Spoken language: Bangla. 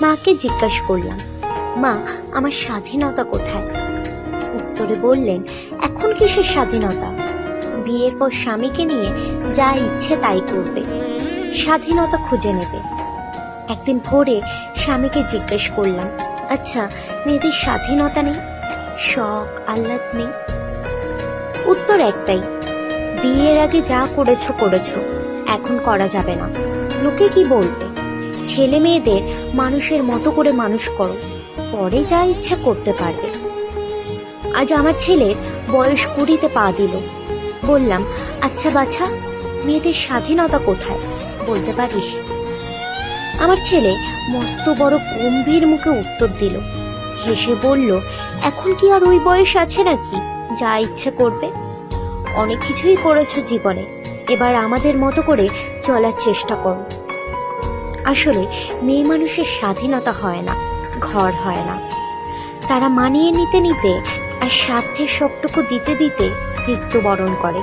মাকে জিজ্ঞাসা করলাম, মা, আমার স্বাধীনতা কোথায়? উত্তরে বললেন, এখন কিসের স্বাধীনতা? বিয়ের পর স্বামীকে নিয়ে যা ইচ্ছে তাই করবে। স্বাধীনতা খুঁজে নেবে। একদিন ভোরে স্বামীকে জিজ্ঞেস করলাম আচ্ছা মেয়েদের স্বাধীনতা নেই? শখ, আহ্লাদ নেই? উত্তর একটাই, বিয়ের আগে যা করেছ করেছ। এখন করা যাবে না। লোকে কি বলবে? ছেলে মেয়েদের মানুষের মতো করে মানুষ করো। পরে যা ইচ্ছা করতে পারবে। আজ আমার ছেলের বয়স কুড়িতে পা দিল। বললাম আচ্ছা বাছা, মেয়েদের স্বাধীনতা কোথায়? বলতে পারিস। আমার ছেলে মস্ত বড় গম্ভীর মুখে উত্তর দিল। হেসে বলল, এখন কি আর ওই বয়স আছে নাকি? যা ইচ্ছে করবে। অনেক কিছুই করেছ জীবনে। এবার আমাদের মতো করে চলার চেষ্টা করো। আসলে মেয়ে মানুষের স্বাধীনতা হয় না, ঘর হয় না। তারা মানিয়ে নিতে নিতে আর সাধ্যের সবটুকু দিতে দিতে মৃত্যুবরণ করে।